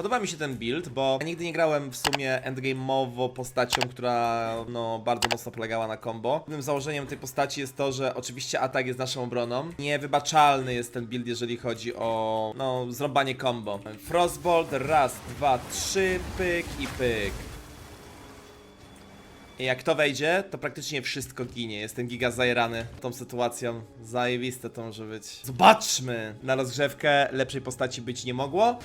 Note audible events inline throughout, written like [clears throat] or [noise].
Podoba mi się ten build, bo ja nigdy nie grałem w sumie endgame'owo postacią, która no bardzo mocno polegała na combo. Głównym założeniem tej postaci jest to, że oczywiście atak jest naszą obroną. Niewybaczalny jest ten build, jeżeli chodzi o no zrąbanie combo. Frostbolt, raz, dwa, trzy, pyk i pyk. I jak to wejdzie, to praktycznie wszystko ginie. Jestem giga zajerany tą sytuacją. Zajebiste to może być. Zobaczmy! Na rozgrzewkę lepszej postaci być nie mogło.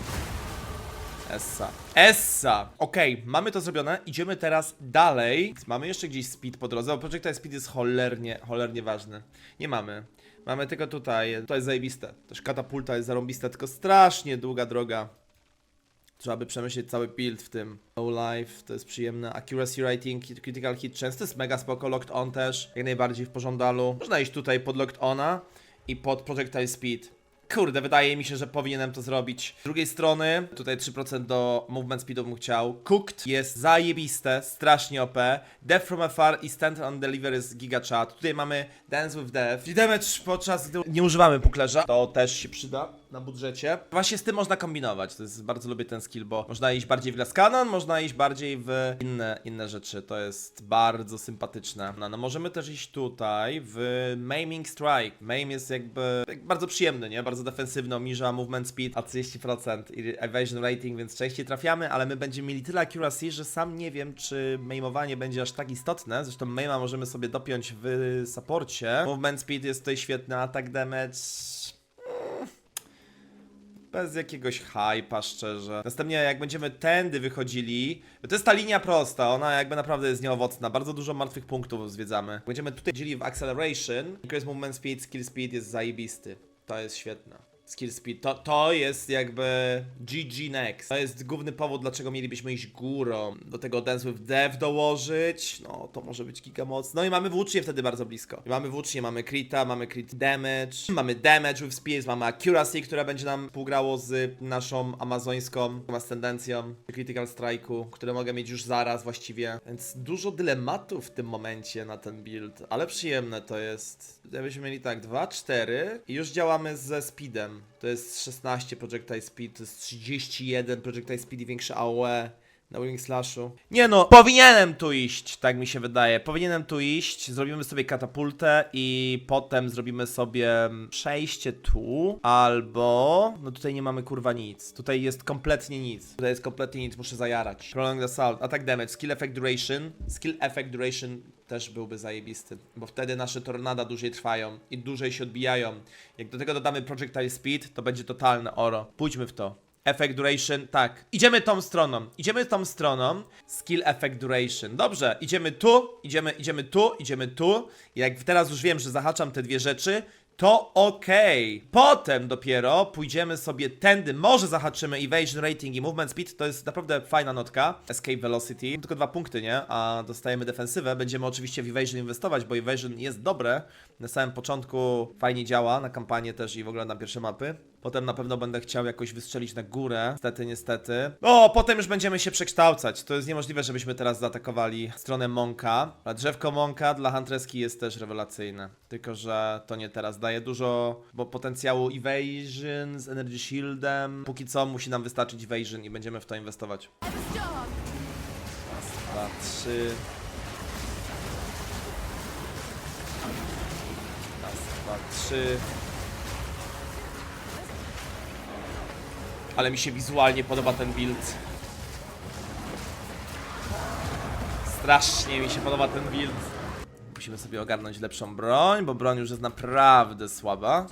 Essa. Essa! Okej, mamy to zrobione. Idziemy teraz dalej. Mamy jeszcze gdzieś speed po drodze, bo Projectile Speed jest cholernie, cholernie ważny. Nie mamy. Mamy tylko tutaj. To jest zajebiste. Też katapulta jest zarąbista, tylko strasznie długa droga. Trzeba by przemyśleć cały build w tym. No life, to jest przyjemne. Accuracy rating, critical hit chance, to jest mega spoko. Locked on też, jak najbardziej w pożądalu. Można iść tutaj pod locked ona i pod projectile speed. Kurde, wydaje mi się, że powinienem to zrobić. Z drugiej strony, tutaj 3% do movement speedu bym chciał. Cooked jest zajebiste, strasznie OP. Death from afar i stand on deliver jest giga chat. Tutaj mamy dance with death. I damage podczas gdy nie używamy puklerza. To też się przyda na budżecie. Właśnie z tym można kombinować. To jest bardzo lubię ten skill, bo można iść bardziej w Laskanon, można iść bardziej w inne, inne rzeczy. To jest bardzo sympatyczne. No, no możemy też iść tutaj w Maiming Strike. Maim jest jakby jak bardzo przyjemny, nie? Bardzo defensywny, obniża movement speed o 30% i evasion rating, więc częściej trafiamy, ale my będziemy mieli tyle accuracy, że sam nie wiem, czy maimowanie będzie aż tak istotne. Zresztą maima możemy sobie dopiąć w supporcie. Movement speed jest tutaj świetny, attack damage bez jakiegoś hypa, szczerze. Następnie jak będziemy tędy wychodzili, to jest ta linia prosta, ona jakby naprawdę jest nieowocna, bardzo dużo martwych punktów zwiedzamy. Będziemy tutaj dzieli w acceleration, increase movement speed, skill speed jest zajebisty. To jest świetne. Skill speed, to, to jest jakby GG next. To jest główny powód, dlaczego mielibyśmy iść górą. Do tego Dance with Death dołożyć, no to może być giga mocno. No i mamy włócznie wtedy bardzo blisko. I mamy włócznie, mamy crita, mamy crit damage, mamy damage with speed, mamy accuracy, która będzie nam współgrało z naszą amazońską ascendencją, critical strike'u, które mogę mieć już zaraz właściwie. Więc dużo dylematów w tym momencie na ten build, ale przyjemne to jest. Tutaj byśmy mieli tak, 2, 4 i już działamy ze speedem. To jest 16 projectile speed, to jest 31 projectile speed i większe AOE na Wing Slashu. Nie no, powinienem tu iść, tak mi się wydaje. Powinienem tu iść, zrobimy sobie katapultę i potem zrobimy sobie mm, przejście tu, albo... No tutaj nie mamy kurwa nic. Tutaj jest kompletnie nic. Tutaj jest kompletnie nic, muszę zajarać. Prolonged Assault, Attack Damage, Skill Effect Duration. Skill Effect Duration też byłby zajebisty, bo wtedy nasze tornada dłużej trwają i dłużej się odbijają. Jak do tego dodamy Projectile Speed, to będzie totalne oro. Pójdźmy w to. Effect Duration, tak. Idziemy tą stroną. Idziemy tą stroną. Skill Effect Duration. Dobrze, idziemy tu, idziemy, idziemy tu, idziemy tu. Jak teraz już wiem, że zahaczam te dwie rzeczy, to okej. Potem dopiero pójdziemy sobie tędy, może zahaczymy Evasion Rating i Movement Speed, to jest naprawdę fajna notka. Escape Velocity, tylko dwa punkty, nie? A dostajemy defensywę. Będziemy oczywiście w Evasion inwestować, bo Evasion jest dobre. Na samym początku fajnie działa, na kampanię też i w ogóle na pierwsze mapy. Potem na pewno będę chciał jakoś wystrzelić na górę. Niestety, niestety. O, potem już będziemy się przekształcać. To jest niemożliwe, żebyśmy teraz zaatakowali stronę Monka. A drzewko Monka dla Huntreski jest też rewelacyjne. Tylko, że to nie teraz. Daje dużo bo potencjału Evasion z Energy Shieldem. Póki co musi nam wystarczyć Evasion i będziemy w to inwestować. Dwa, trzy. Raz, dwa, trzy. Ale mi się wizualnie podoba ten build. Strasznie mi się podoba ten build. Musimy sobie ogarnąć lepszą broń, bo broń już jest naprawdę słaba.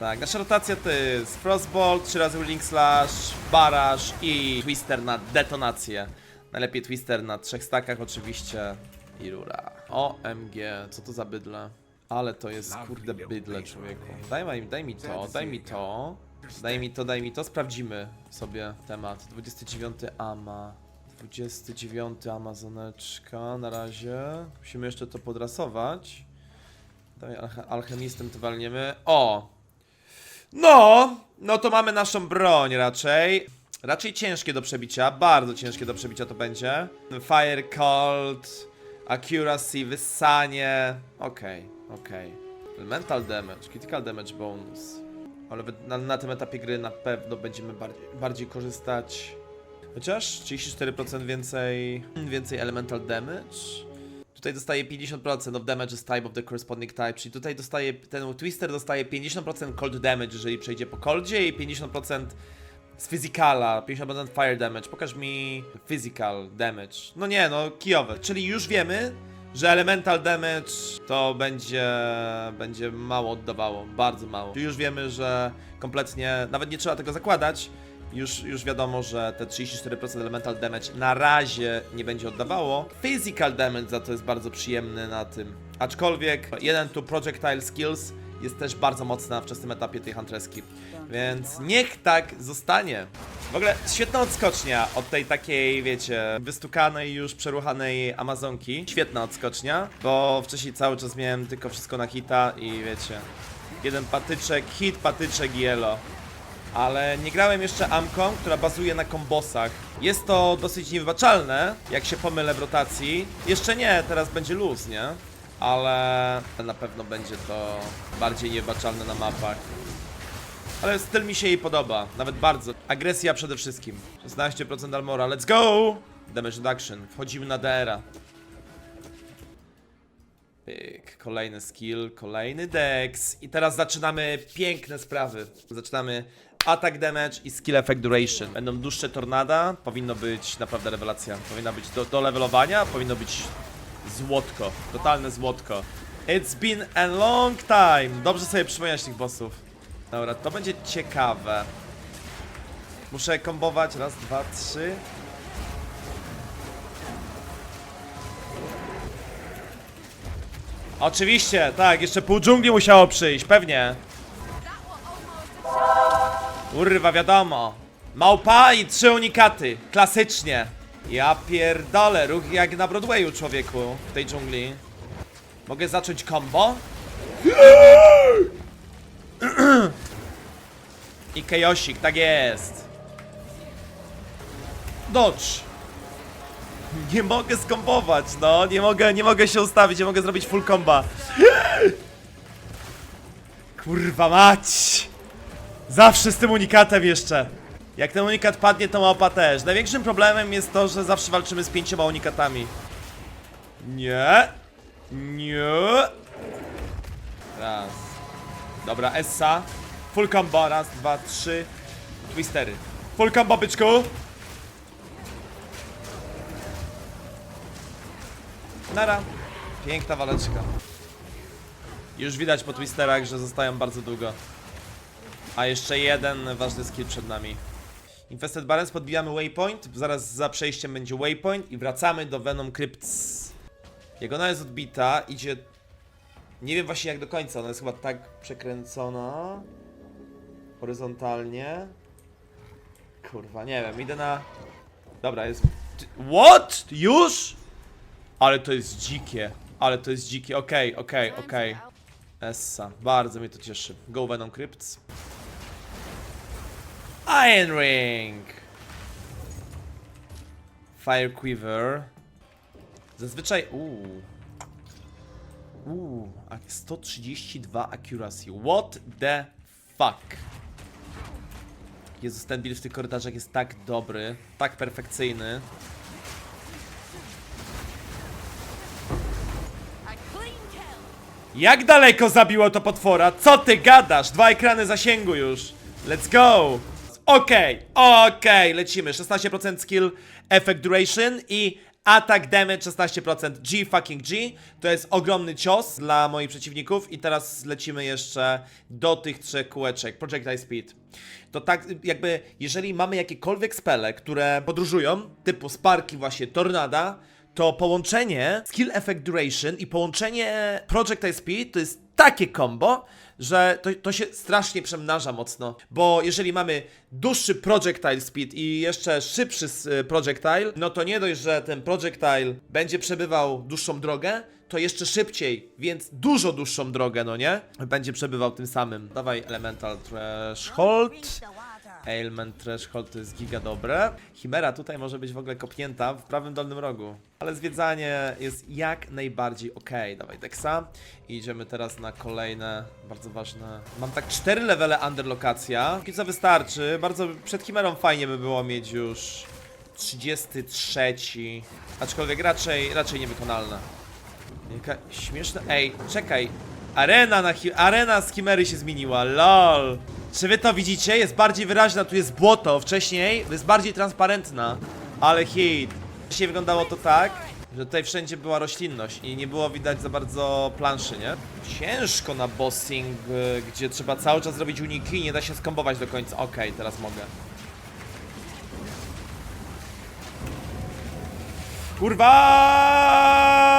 Tak, nasza rotacja to jest Frostbolt, 3 razy Wheeling Slash, Baraż i Twister na detonację. Najlepiej Twister na trzech stakach oczywiście i rura. OMG, co to za bydle? Ale to jest kurde bydle człowieku. Daj daj mi to, daj mi to. Daj mi to, daj mi to, sprawdzimy sobie temat. 29 AMA. 29 Amazoneczka na razie. Musimy jeszcze to podrasować. Daj alche alchemistem to walniemy. O! No! No to mamy naszą broń raczej. Raczej ciężkie do przebicia, bardzo ciężkie do przebicia to będzie. Fire Cold, Accuracy, wyssanie. Okej, okej. Elemental Damage, Critical Damage Bonus. Ale na, na tym etapie gry na pewno będziemy bardziej, bardziej korzystać Chociaż 34% więcej, więcej elemental damage. Tutaj dostaje 50% of damage is type of the corresponding type, czyli tutaj dostaje, ten Twister dostaje 50% cold damage, jeżeli przejdzie po coldzie i 50% z physicala, 50% fire damage. Pokaż mi physical damage. No nie, no kijowe. Czyli już wiemy, że elemental damage to będzie, będzie mało oddawało, bardzo mało. Już wiemy, że kompletnie, nawet nie trzeba tego zakładać, już, już wiadomo, że te 34% elemental damage na razie nie będzie oddawało. Physical damage za to jest bardzo przyjemny na tym. Aczkolwiek jeden tu projectile skills jest też bardzo mocna na wczesnym etapie tej huntreski. Więc niech tak zostanie. W ogóle świetna odskocznia od tej takiej, wiecie, wystukanej już, przeruchanej Amazonki. Świetna odskocznia, bo wcześniej cały czas miałem tylko wszystko na hita i wiecie, jeden patyczek, hit, patyczek i elo. Ale nie grałem jeszcze Amką, która bazuje na kombosach. Jest to dosyć niewybaczalne, jak się pomylę w rotacji. Jeszcze nie, teraz będzie luz, nie? Ale na pewno będzie to bardziej niewybaczalne na mapach. Ale styl mi się jej podoba, nawet bardzo. Agresja przede wszystkim. 16% armora, let's go! Damage reduction, wchodzimy na DR-a. Pyk, kolejny skill, kolejny dex. I teraz zaczynamy piękne sprawy. Zaczynamy attack damage i skill effect duration. Będą dłuższe tornada, powinno być naprawdę rewelacja. Powinna być do, do levelowania, powinno być złotko, totalne złotko. It's been a long time. Dobrze sobie przypominać tych bossów. Dobra, to będzie ciekawe. Muszę kombować. Raz, dwa, trzy. Oczywiście, tak, jeszcze pół dżungli musiało przyjść, pewnie. Urwa, wiadomo. Małpa i trzy unikaty, klasycznie. Ja pierdolę, ruch jak na Broadwayu, człowieku, w tej dżungli. Mogę zacząć combo? I Kejosik, tak jest. Dodge. Nie mogę skombować, no, nie mogę, nie mogę się ustawić, nie mogę zrobić full comba. Kurwa mać! Zawsze z tym unikatem jeszcze. Jak ten unikat padnie, to małpa też. Największym problemem jest to, że zawsze walczymy z pięcioma unikatami. Nie. Nie. Raz. Dobra, Essa. Full combo. Raz, dwa, trzy. Twistery. Full combo, byczku. Nara. Piękna waleczka. Już widać po twisterach, że zostają bardzo długo. A jeszcze jeden ważny skill przed nami. Infested Barrens podbijamy waypoint, zaraz za przejściem będzie waypoint i wracamy do Venom Crypts. Jak ona jest odbita, idzie... Nie wiem właśnie jak do końca, ona jest chyba tak przekręcona... Horyzontalnie... Kurwa, nie wiem, idę na... Dobra, jest... What? Już? Ale to jest dzikie, ale to jest dzikie, okej, okej, okej. Essa, bardzo mnie to cieszy. Go Venom Crypts. Iron Ring! Fire Quiver. Zazwyczaj. Uuu. Uuu, a 132 accuracy. What the fuck? Jezus, ten build w tych korytarzach jest tak dobry, tak perfekcyjny. Jak daleko zabiło to potwora? Co ty gadasz? Dwa ekrany zasięgu już. Let's go! Okej, okej, lecimy. 16% skill, effect duration i attack damage 16%. G fucking G. To jest ogromny cios dla moich przeciwników i teraz lecimy jeszcze do tych trzech kółeczek. Projectile speed. To tak jakby, jeżeli mamy jakiekolwiek spele, które podróżują, typu sparki właśnie tornada, to połączenie skill effect duration i połączenie projectile speed to jest takie combo, że to, to się strasznie przemnaża mocno, bo jeżeli mamy dłuższy projectile speed i jeszcze szybszy y, projectile, no to nie dość, że ten projectile będzie przebywał dłuższą drogę, to jeszcze szybciej, więc dużo dłuższą drogę, no nie? Będzie przebywał tym samym. Dawaj elemental threshold. Ailment Threshold to jest giga dobre. Chimera tutaj może być w ogóle kopnięta w prawym dolnym rogu. Ale zwiedzanie jest jak najbardziej ok. Dawaj Dexa. I idziemy teraz na kolejne, bardzo ważne. Mam tak 4 levele underlokacja. Co wystarczy. Bardzo przed Chimerą fajnie by było mieć już 33. Aczkolwiek raczej, raczej niewykonalna. Jaka śmieszna. Ej, czekaj. Arena na. Arena z Chimery się zmieniła, lol. Czy wy to widzicie? Jest bardziej wyraźna, tu jest błoto. Wcześniej jest bardziej transparentna. Ale hit. Dzisiaj wyglądało to tak, że tutaj wszędzie była roślinność i nie było widać za bardzo planszy, nie? Ciężko na bossing, y, gdzie trzeba cały czas robić uniki i nie da się skombować do końca. Okej, teraz mogę. Kurwa!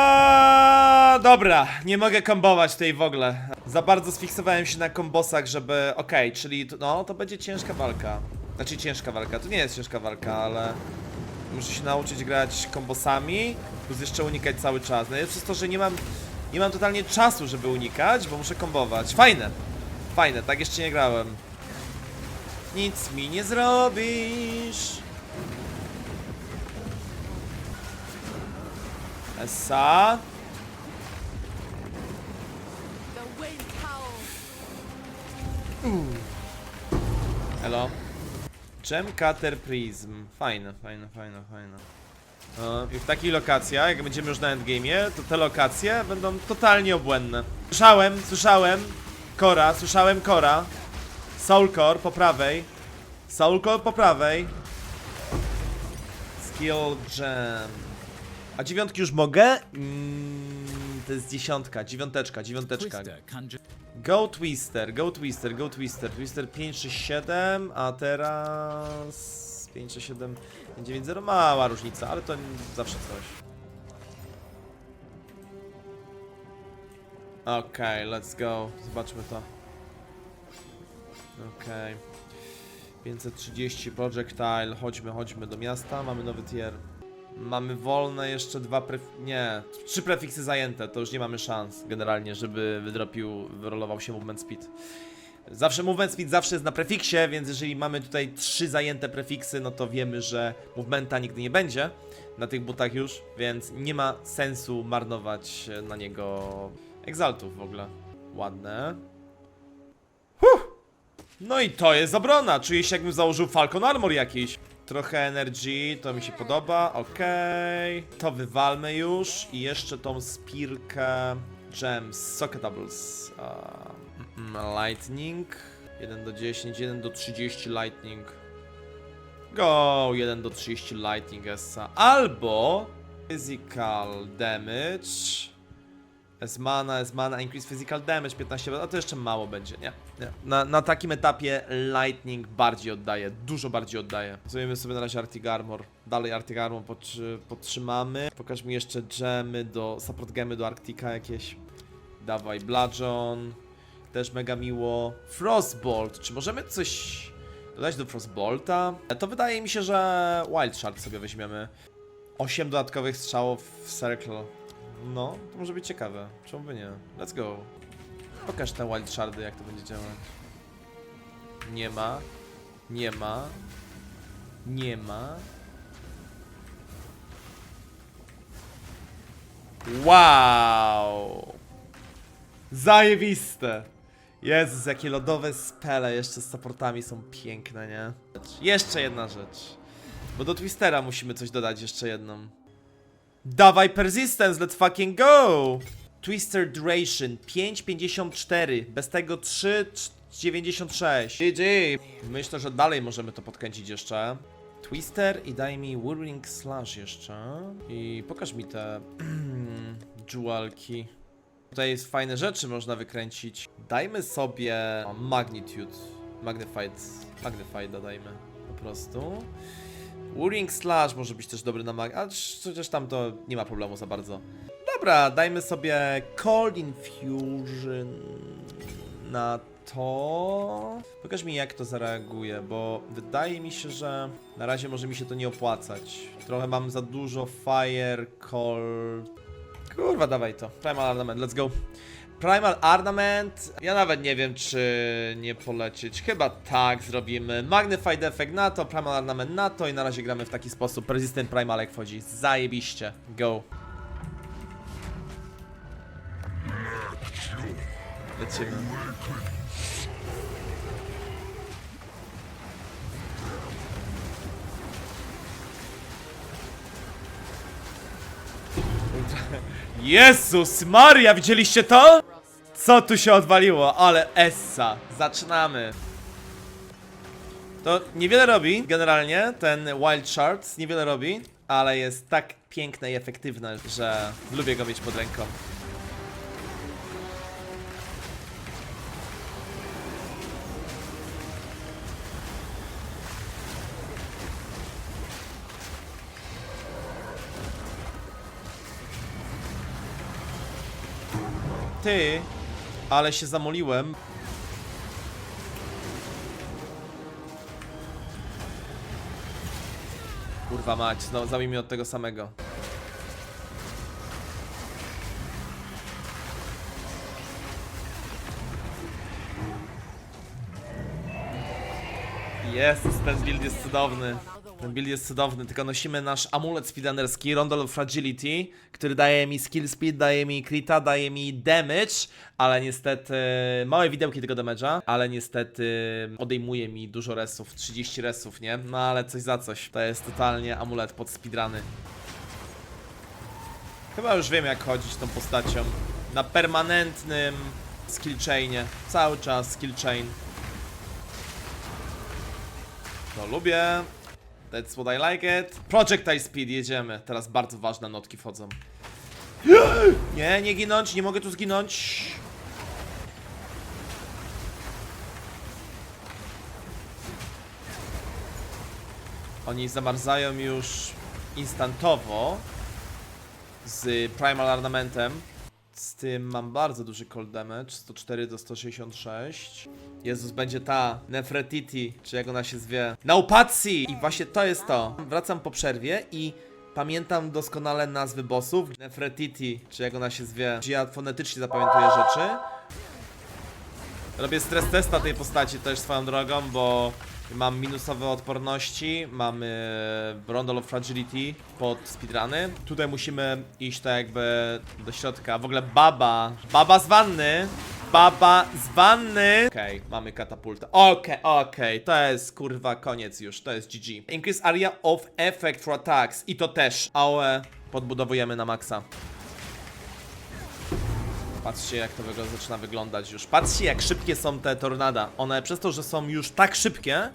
Dobra, nie mogę kombować tutaj w ogóle. Za bardzo sfiksowałem się na kombosach, żeby... Okej, czyli to, no, to będzie ciężka walka. Znaczy ciężka walka, to nie jest ciężka walka, ale... Muszę się nauczyć grać kombosami, plus jeszcze unikać cały czas. No jest przez to, że nie mam... Nie mam totalnie czasu, żeby unikać, bo muszę kombować. Fajne! Fajne, tak jeszcze nie grałem. Nic mi nie zrobisz. Essa. Elo. Gem Cutter Prism. Fajne, fajne, fajne, fajne. No, I w takich lokacjach, jak będziemy już na endgame'ie, to te lokacje będą totalnie obłędne. Słyszałem, słyszałem. Kora, słyszałem Kora. Soulcore po prawej. Soulcore po prawej. Skill Gem. A dziewiątki już mogę? Mm, to jest dziesiątka, dziewiąteczka, dziewiąteczka. Go Twister, Go Twister, Go Twister. Twister 5 czy 7, a teraz 5 czy 7, 9 0. Mała różnica, ale to zawsze coś. Okej, let's go. Zobaczmy to. Okej. 530 projectile. Chodźmy, chodźmy do miasta. Mamy nowy tier. Mamy wolne jeszcze dwa pref... Nie, trzy prefiksy zajęte, to już nie mamy szans generalnie, żeby wydropił, wyrolował się movement speed. Zawsze movement speed zawsze jest na prefiksie, więc jeżeli mamy tutaj trzy zajęte prefiksy, no to wiemy, że movementa nigdy nie będzie na tych butach już, więc nie ma sensu marnować na niego exaltów w ogóle. Ładne. Huh! No i to jest obrona, czuję się jakbym założył Falcon Armor jakiś. Trochę energy, to mi się podoba, okej. To wywalmy już i jeszcze tą spirkę gems, socketables. Um, lightning, 1 do 10, 1 do 30 lightning. Go, 1 do 30 lightning essa. Albo physical damage. S mana, S mana, increase physical damage 15%, a to jeszcze mało będzie, nie? nie. Na, na takim etapie Lightning bardziej oddaje, dużo bardziej oddaje. Zrobimy sobie na razie Arctic Armor, dalej Arctic Armor podtrzy, podtrzymamy. Pokaż mi jeszcze gemy do, support gemy do Arctica jakieś. Dawaj Bludgeon, też mega miło. Frostbolt, czy możemy coś dodać do Frostbolta? To wydaje mi się, że Wild Shard sobie weźmiemy. 8 dodatkowych strzałów w Circle. No, to może być ciekawe. Czemu by nie? Let's go. Pokaż te wild shardy, jak to będzie działać. Nie ma. Nie ma. Nie ma. Wow! Zajebiste! Jezus, jakie lodowe spele jeszcze z supportami są piękne, nie? Jeszcze jedna rzecz. Bo do Twistera musimy coś dodać, jeszcze jedną. Dawaj persistence, let's fucking go! Twister duration 5,54, bez tego 3,96. GG! Myślę, że dalej możemy to podkręcić jeszcze. Twister i daj mi Whirling Slash jeszcze. I pokaż mi te [clears throat] jewelki. Tutaj jest fajne rzeczy można wykręcić. Dajmy sobie Magnitude. Magnified. Magnified dodajmy. Po prostu. Wuring Slash może być też dobry na mag... A chociaż tam to nie ma problemu za bardzo. Dobra, dajmy sobie Cold Infusion na to. Pokaż mi jak to zareaguje, bo wydaje mi się, że na razie może mi się to nie opłacać. Trochę mam za dużo Fire, Cold... Kurwa, dawaj to. Primal Ornament, let's go. Primal Armament. Ja nawet nie wiem, czy nie polecieć. Chyba tak zrobimy. Magnified Effect na to, Primal Armament na to i na razie gramy w taki sposób. Resistant Primalek wchodzi. Zajebiście. Go. Lecimy. [laughs] Jezus Maria, widzieliście to? Co tu się odwaliło? Ale Essa. Zaczynamy. To niewiele robi, generalnie, ten Wild Shards, niewiele robi, ale jest tak piękne i efektywne, że lubię go mieć pod ręką. Ty, ale się zamoliłem. Kurwa mać, no zajmij od tego samego. Jezus, ten build jest cudowny. Ten build jest cudowny, tylko nosimy nasz amulet speedrunnerski, Rondel of Fragility, który daje mi skill speed, daje mi crita, daje mi damage, ale niestety, małe widełki tego damage'a, ale niestety odejmuje mi dużo resów, 30 resów, nie? No ale coś za coś, to jest totalnie amulet pod speedruny. Chyba już wiem jak chodzić tą postacią. Na permanentnym skill chainie, cały czas skill chain. To lubię. That's what I like it. Projectile speed, jedziemy. Teraz bardzo ważne notki wchodzą. Nie, nie ginąć, nie mogę tu zginąć. Oni zamarzają już instantowo z Primal Ornamentem. Z tym mam bardzo duży cold damage, 104 do 166. Jezus, będzie ta Nefretiti, czy jak ona się zwie. Naupatsi! I właśnie to jest to. Wracam po przerwie i pamiętam doskonale nazwy bossów. Nefretiti, czy jak ona się zwie. Ja fonetycznie zapamiętuję rzeczy. Robię stres testa tej postaci też swoją drogą, bo mam minusowe odporności, mamy Rondel of Fragility pod speedruny. Tutaj musimy iść tak jakby do środka. W ogóle baba, baba z wanny, baba z wanny. Okej, mamy katapultę. Okej, okej, to jest kurwa koniec już, to jest GG. Increase area of effect for attacks i to też. AOE podbudowujemy na maksa. Patrzcie jak to wygo- zaczyna wyglądać już. Patrzcie jak szybkie są te tornada. One przez to, że są już tak szybkie,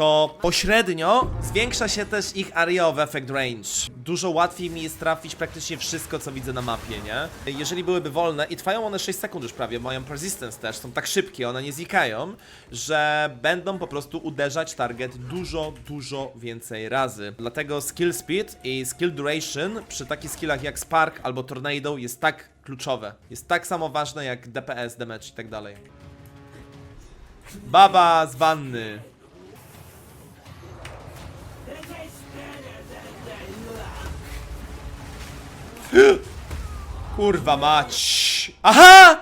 to pośrednio zwiększa się też ich area of effect range. Dużo łatwiej mi jest trafić praktycznie wszystko, co widzę na mapie, nie? Jeżeli byłyby wolne i trwają one 6 sekund już prawie, mają persistence też, są tak szybkie, one nie znikają, że będą po prostu uderzać target dużo, dużo więcej razy. Dlatego skill speed i skill duration przy takich skillach jak Spark albo Tornado jest tak kluczowe. Jest tak samo ważne jak DPS, damage i tak dalej. Baba z wanny. Kurwa mać. Aha!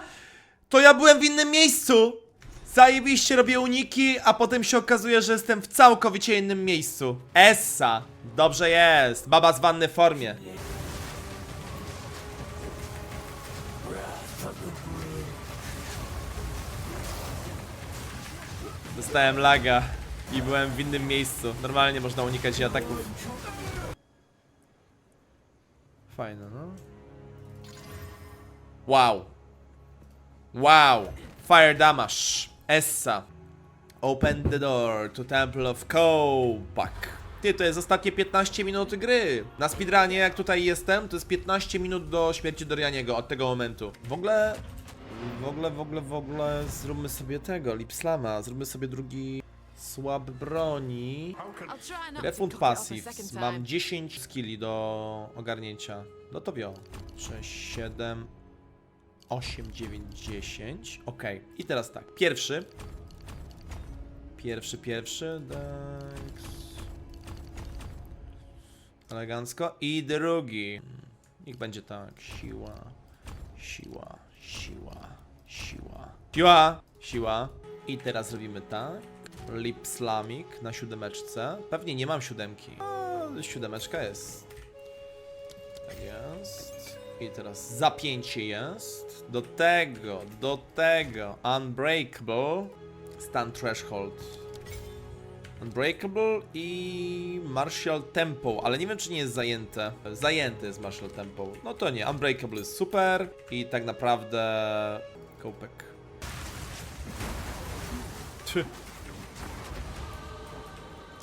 To ja byłem w innym miejscu! Zajebiście robię uniki, a potem się okazuje, że jestem w całkowicie innym miejscu. Essa! Dobrze jest. Baba z wanny w formie. Dostałem laga i byłem w innym miejscu. Normalnie można unikać ataków. Fajne, no. Wow. Wow. Fire damage. Essa. Open the door to Temple of Kopak. Ty, to jest ostatnie 15 minut gry. Na speedrunie, jak tutaj jestem, to jest 15 minut do śmierci Dorianiego od tego momentu. W ogóle... W ogóle, w ogóle, w ogóle zróbmy sobie tego, Lipslama. Zróbmy sobie drugi słab broni. Refund cook it off a passive. second Mam time. 10 skilli do ogarnięcia. No to wio. 6, 7, 8, 9, 10. Ok. I teraz tak. Pierwszy. Pierwszy, pierwszy. Dex. Elegancko. I drugi. Niech będzie tak. Siła. Siła. Siła. Siła. Siła. Siła. I teraz robimy tak. Lip Slamik na siódemeczce. Pewnie nie mam siódemki. A, siódemeczka jest. Tak jest. I teraz zapięcie jest. Do tego, do tego. Unbreakable. Stun Threshold. Unbreakable i Martial Tempo, ale nie wiem czy nie jest zajęte. Zajęte jest Martial Tempo. No to nie, Unbreakable jest super i tak naprawdę Kopek. Tch.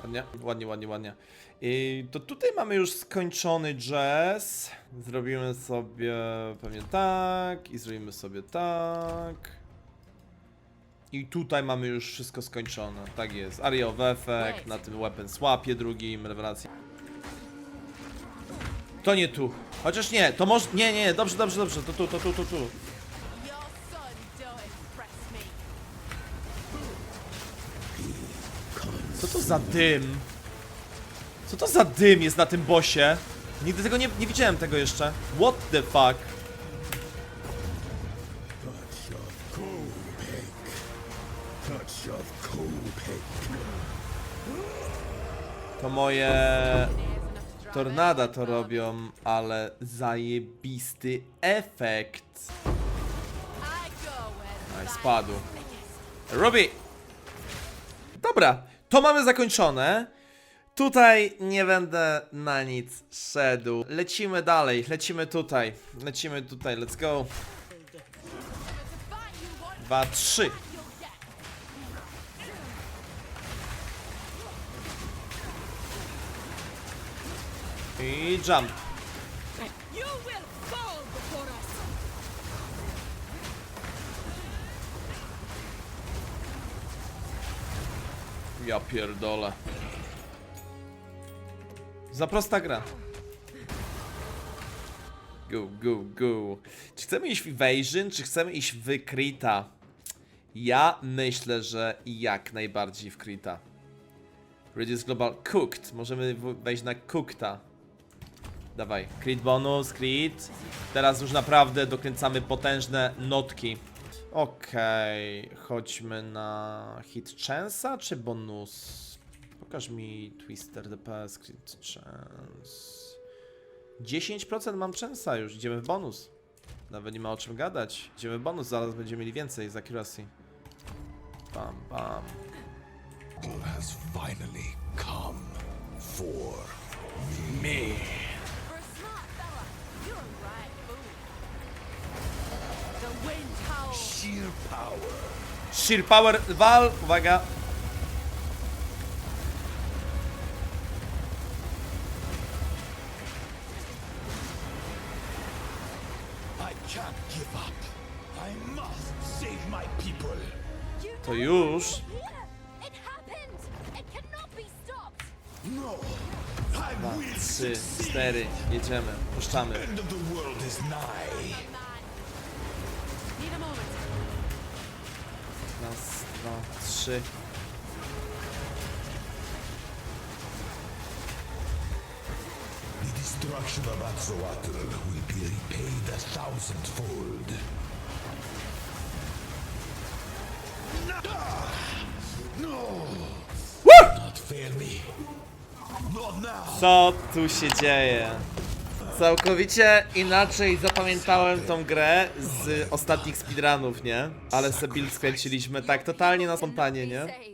Ładnie, ładnie, ładnie, ładnie. I to tutaj mamy już skończony jazz. Zrobimy sobie pewnie tak i zrobimy sobie tak. I tutaj mamy już wszystko skończone. Tak jest. Area of Effect, na tym Weapon Swapie drugim, rewelacja. To nie tu. Chociaż nie, to może... Nie, nie, dobrze, dobrze, dobrze. To tu, to tu, to tu. Co to za dym? Co to za dym jest na tym bosie? Nigdy tego nie, nie widziałem tego jeszcze. What the fuck? To moje tornada to robią, ale zajebisty efekt. Aj, spadł. Ruby! Dobra, to mamy zakończone. Tutaj nie będę na nic szedł. Lecimy dalej, lecimy tutaj. Lecimy tutaj, let's go. Dwa, trzy. I jump. Ja pierdolę. Za prosta gra. Go, go, go. Czy chcemy iść w Evasion, czy chcemy iść w Krita? Ja myślę, że jak najbardziej w Krita. Global Cooked. Możemy wejść na Cookta. Dawaj, crit bonus, crit. Teraz już naprawdę dokręcamy potężne notki. Okej, chodźmy na hit chance'a czy bonus? Pokaż mi Twister DPS, crit chance. 10% mam chance'a już, idziemy w bonus. Nawet nie ma o czym gadać. Idziemy w bonus, zaraz będziemy mieli więcej z accuracy. Bam, bam. Battle has finally come for me. Sheer power. Sheer Power Wal, uwaga. I can't give up. I must save my people. You To już. No. I Dwa, trzy, cztery, jedziemy, puszczamy. Dwa, trzy. The destruction of Azawatl will be repaid a thousandfold. No! No! Not fail me. Not now! Co tu się dzieje? Całkowicie inaczej zapamiętałem tą grę z ostatnich speedrunów, nie? Ale build skręciliśmy tak totalnie na spontanie, nie?